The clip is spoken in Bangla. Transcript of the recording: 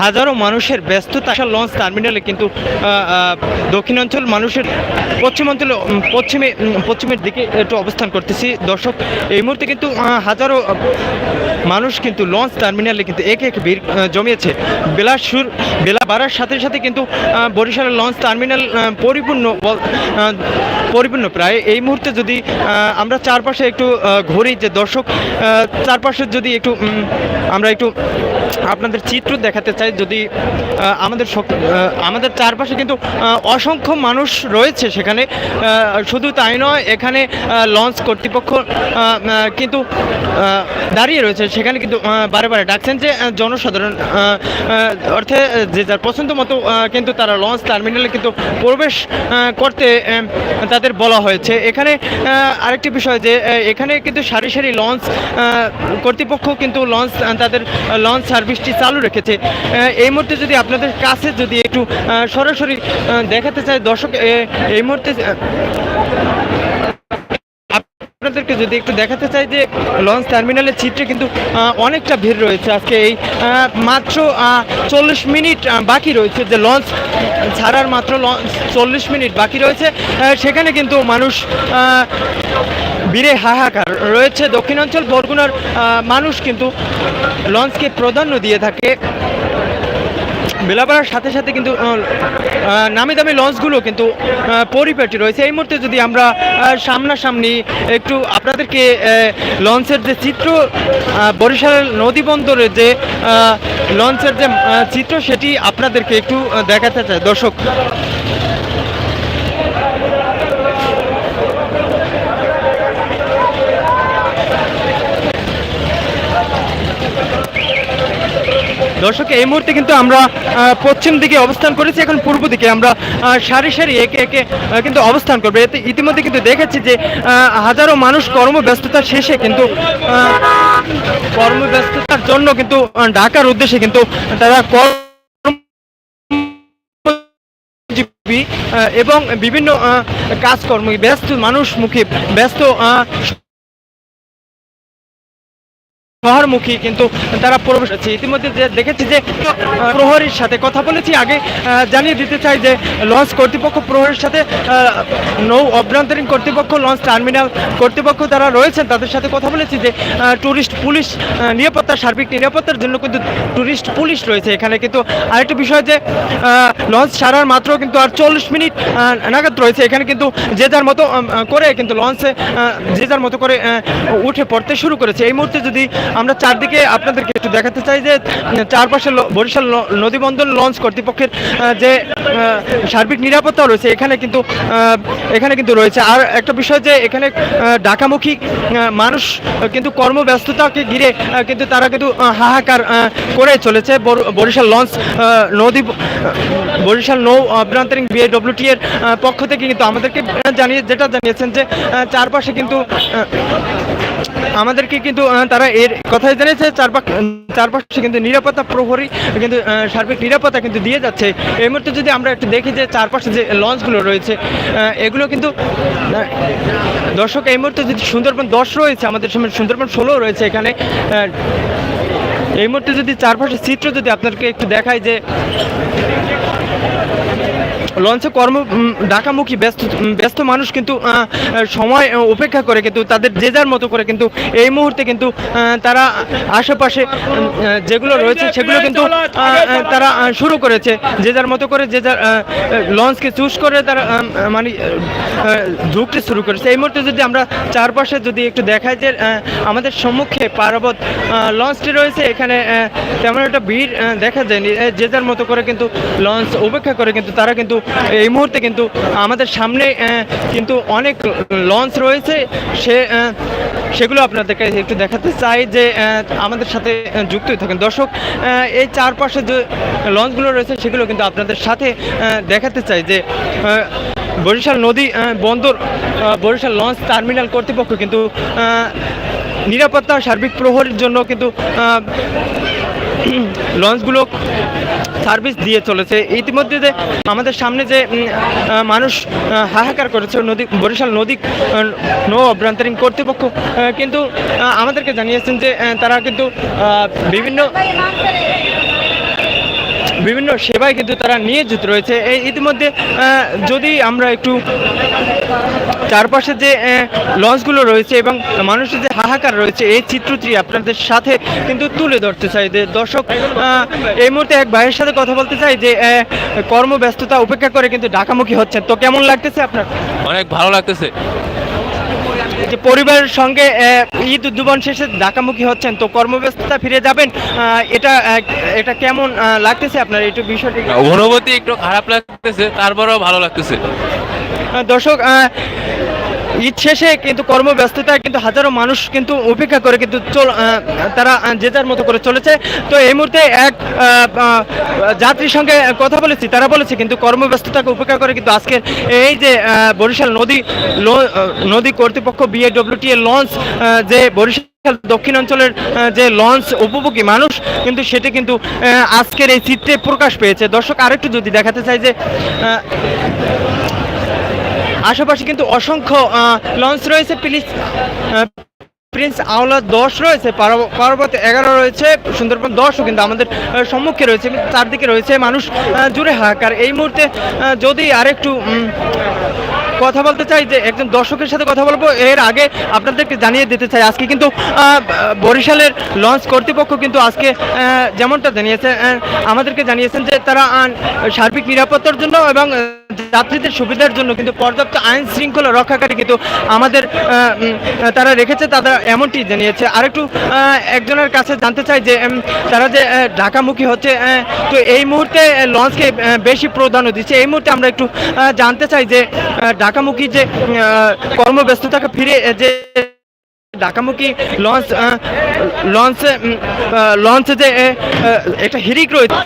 হাজারো মানুষের ব্যস্ততা আসা লঞ্চ টার্মিনালে কিন্তু দক্ষিণাঞ্চল মানুষের পশ্চিমাঞ্চলে পশ্চিমে পশ্চিমের দিকে একটু অবস্থান করতেছি। দর্শক, এই মুহূর্তে কিন্তু হাজারো মানুষ কিন্তু লঞ্চ টার্মিনালে কিন্তু একে এক ভিড় জমিয়েছে। বেলা সুর বেলা বাড়ার সাথে সাথে কিন্তু বরিশালের লঞ্চ টার্মিনাল পরিপূর্ণ পরিপূর্ণ প্রায়। এই মুহূর্তে যদি আমরা চারপাশে একটু ঘুরি যে দর্শক চারপাশে যদি একটু আমরা একটু আপনাদের চিত্র দেখাতে চাই যদি আমাদের আমাদের চারপাশে কিন্তু অসংখ্য মানুষ রয়েছে সেখানে শুধু তাই নয়, এখানে লঞ্চ কর্তৃপক্ষ কিন্তু দাঁড়িয়ে রয়েছে। সেখানে কিন্তু বারে বারে ডাকছেন যে জনসাধারণ অর্থে যে যার পছন্দ মতো কিন্তু তারা লঞ্চ টার্মিনালে কিন্তু প্রবেশ করতে তাদের বলা হয়েছে। এখানে আরেকটি বিষয় যে এখানে কিন্তু সারি সারি লঞ্চ কর্তৃপক্ষ কিন্তু লঞ্চ, তাদের লঞ্চ সার্ভিসটি চালু রেখেছে। আহ, এই মুহূর্তে যদি আপনাদের কাছে যদি একটু সরাসরি দেখাতে চাই দর্শক এই মুহূর্তে আপনাদেরকে যদি একটু দেখাতে চাই যে লঞ্চ টার্মিনালের চিত্রে কিন্তু অনেকটা ভিড় রয়েছে আজকে এই মাত্র চল্লিশ মিনিট বাকি রয়েছে যে লঞ্চ ছাড়ার মাত্র লঞ্চ চল্লিশ মিনিট বাকি রয়েছে। সেখানে কিন্তু মানুষ বীরে হাহাকার রয়েছে। দক্ষিণাঞ্চল বরগুনার মানুষ কিন্তু লঞ্চকে প্রাধান্য দিয়ে থাকে। বেলা বাড়ার সাথে সাথে কিন্তু নামি দামি লঞ্চগুলো কিন্তু পরিপাটি রয়েছে। এই মুহূর্তে যদি আমরা সামনাসামনি একটু আপনাদেরকে লঞ্চের যে চিত্র বরিশালের নদী বন্দরের যে লঞ্চের যে চিত্র, সেটি আপনাদেরকে একটু দেখাতে চাই। দর্শক দর্শক, এই মুহূর্তে কিন্তু আমরা পশ্চিম দিকে অবস্থান করেছি, এখন পূর্ব দিকে আমরা সারি সারি একে একে কিন্তু অবস্থান করবে। এতে ইতিমধ্যে কিন্তু দেখেছি যে হাজারো মানুষ কর্মব্যস্ততা শেষে কিন্তু কর্মব্যস্ততার জন্য কিন্তু ঢাকার উদ্দেশ্যে কিন্তু তারা এবং বিভিন্ন কাজকর্ম ব্যস্ত মানুষমুখী, ব্যস্ত শহরমুখী কিন্তু তারা প্রবেশ করছে। ইতিমধ্যে দেখেছি যে প্রহরীর সাথে কথা বলেছি। আগে জানিয়ে দিতে চাই যে লঞ্চ কর্তৃপক্ষ প্রহরীর সাথে নৌ অভ্যন্তরীণ কর্তৃপক্ষ, লঞ্চ টার্মিনাল কর্তৃপক্ষ যারা রয়েছেন, তাদের সাথে কথা বলেছি যে ট্যুরিস্ট পুলিশ নিরাপত্তা, সার্বিক নিরাপত্তার জন্য কিন্তু ট্যুরিস্ট পুলিশ রয়েছে। এখানে কিন্তু আরেকটা বিষয় যে লঞ্চ সারার মাত্র কিন্তু আর চল্লিশ মিনিট নাগাদ রয়েছে। এখানে কিন্তু যে যার মতো করে কিন্তু লঞ্চে যে যার মতো করে উঠে পড়তে শুরু করেছে। এই মুহূর্তে যদি আমরা চারদিকে আপনাদেরকে একটু দেখাতে চাই যে চারপাশে বরিশাল নদীবন্দর লঞ্চ কর্তৃপক্ষের যে সার্বিক নিরাপত্তা রয়েছে, এখানে কিন্তু এখানে কিন্তু রয়েছে। আর একটা বিষয় যে, এখানে ঢাকামুখী মানুষ কিন্তু কর্মব্যস্ততাকে ঘিরে কিন্তু তারা কিন্তু হাহাকার করে চলেছে। বর- বরিশাল লঞ্চ নদী বরিশাল নৌ অভ্যন্তরীণ বিএডব্লিউটি এর পক্ষ থেকে কিন্তু আমাদেরকে জানিয়ে যেটা জানিয়েছেন যে চারপাশে কিন্তু আমাদেরকে কিন্তু তারা এর কথাই জানিয়েছে চারপাশ চারপাশে কিন্তু নিরাপত্তা প্রহরী কিন্তু সার্বিক নিরাপত্তা কিন্তু দিয়ে যাচ্ছে। এই মুহূর্তে যদি আমরা একটু দেখি যে চারপাশে যে লঞ্চগুলো রয়েছে এগুলো কিন্তু দর্শক, এই মুহূর্তে যদি সুন্দরবন দশ রয়েছে, আমাদের সময় সুন্দরবন ষোলো রয়েছে এখানে এই মুহূর্তে যদি চারপাশের চিত্র যদি আপনাদেরকে একটু দেখায় যে লঞ্চে কর্ম ডাকামুখী, ব্যস্ত ব্যস্ত মানুষ কিন্তু সময় উপেক্ষা করে কিন্তু তাদের যে যার মতো করে কিন্তু এই মুহূর্তে কিন্তু তারা আশেপাশে যেগুলো রয়েছে সেগুলো কিন্তু তারা শুরু করেছে। যে যার মতো করে যে যার লঞ্চকে চুজ করে তারা মানে ঢুকতে শুরু করেছে। এই মুহূর্তে যদি আমরা চারপাশে যদি একটু দেখাই যে আমাদের সম্মুখে পার্বত লঞ্চটি রয়েছে, এখানে তেমন একটা ভিড় দেখা যায়নি। যে যার মতো করে কিন্তু লঞ্চ উপেক্ষা করে কিন্তু তারা কিন্তু এই মুহূর্তে কিন্তু আমাদের সামনে কিন্তু অনেক লঞ্চ রয়েছে। সে সেগুলো আপনাদেরকে একটু দেখাতে চাই যে আমাদের সাথে যুক্ত থাকেন। দর্শক এই চারপাশে যে লঞ্চগুলো রয়েছে, সেগুলো কিন্তু আপনাদের সাথে দেখাতে চাই যে বরিশাল নদী বন্দর বরিশাল লঞ্চ টার্মিনাল কর্তৃপক্ষ কিন্তু নিরাপত্তা সার্বিক প্রহরের জন্য কিন্তু লঞ্চগুলো সার্ভিস দিয়ে চলেছে। ইতিমধ্যে যে আমাদের সামনে যে মানুষ হাহাকার করেছে, নদী, বরিশাল নদী নৌ অভ্যন্তরীণ কর্তৃপক্ষ কিন্তু আমাদেরকে জানিয়েছেন যে তারা কিন্তু বিভিন্ন বিভিন্ন সেবায় কিন্তু তারা নিয়োজিত রয়েছে। এই ইতিমধ্যে যদি আমরা একটু চারপাশে যে লঞ্চগুলো রয়েছে এবং মানুষের যে হাহাকার রয়েছে, এই চিত্রটি আপনাদের সাথে কিন্তু তুলে ধরতে চাই। যে দর্শক এই মুহূর্তে এক ভাইয়ের সাথে কথা বলতে চাই যে কর্মব্যস্ততা উপেক্ষা করে কিন্তু ঢাকামুখী হচ্ছেন। তো কেমন লাগতেছে আপনার? অনেক ভালো লাগতেছে। যে পরিবারের সঙ্গে ঈদ উদ্যাপন শেষে ঢাকামুখী হচ্ছেন তো কর্মব্যস্ততা ফিরে যাবেন আহ, এটা এটা কেমন আহ, লাগতেছে আপনার একটু বিষয়টি অনুভূতি একটু খারাপ লাগতেছে তারপরেও ভালো লাগতেছে। দর্শক আহ, ঈদ শেষে কিন্তু কর্মব্যস্ততায় কিন্তু হাজারো মানুষ কিন্তু উপেক্ষা করে কিন্তু তারা যে যার মতো করে চলেছে। তো এই মুহূর্তে এক যাত্রীর সঙ্গে কথা বলেছি তারা বলেছে কিন্তু কর্মব্যস্ততাকে উপেক্ষা করে কিন্তু আজকের এই যে বরিশাল নদী নদী কর্তৃপক্ষ বিএডব্লিউটি এর লঞ্চ যে বরিশাল দক্ষিণাঞ্চলের আহ, যে লঞ্চ উপভোগী মানুষ কিন্তু সেটি কিন্তু আজকের এই চিত্রে প্রকাশ পেয়েছে। দর্শক আরেকটু যদি দেখাতে চাই যে আশেপাশে কিন্তু অসংখ্য লঞ্চ রয়েছে, প্লিজ প্রিন্স আওলা দশ রয়েছে, পার্ব- পার্বত এগারো রয়েছে, সুন্দরবন দশও কিন্তু আমাদের সম্মুখে রয়েছে চারদিকে রয়েছে মানুষ জুড়ে হাহাকার। এই মুহূর্তে যদি আরেকটু কথা বলতে চাই যে একজন দর্শকের সাথে কথা বলব, এর আগে আপনাদেরকে জানিয়ে দিতে চাই, আজকে কিন্তু বরিশালের লঞ্চ কর্তৃপক্ষ কিন্তু আজকে যেমনটা জানিয়েছে আমাদেরকে জানিয়েছেন যে তারা সার্বিক নিরাপত্তার জন্য এবং যাত্রীদের সুবিধার জন্য কিন্তু পর্যাপ্ত আইন শৃঙ্খলা রক্ষাকারী কিন্তু আমাদের তারা রেখেছে, তারা এমনটি জানিয়েছে। আরেকটু একজনের কাছে জানতে চাই যে তারা যে ঢাকামুখী হচ্ছে তো এই মুহূর্তে লঞ্চকে বেশি প্রাধান্য দিচ্ছে। এই মুহূর্তে আমরা একটু জানতে চাই যে ঢাকামুখী যে কর্মব্যস্ততাকে ফিরে যে ঢাকামুখী লঞ্চ লঞ্চে লঞ্চে যে একটা হিরিক রয়েছে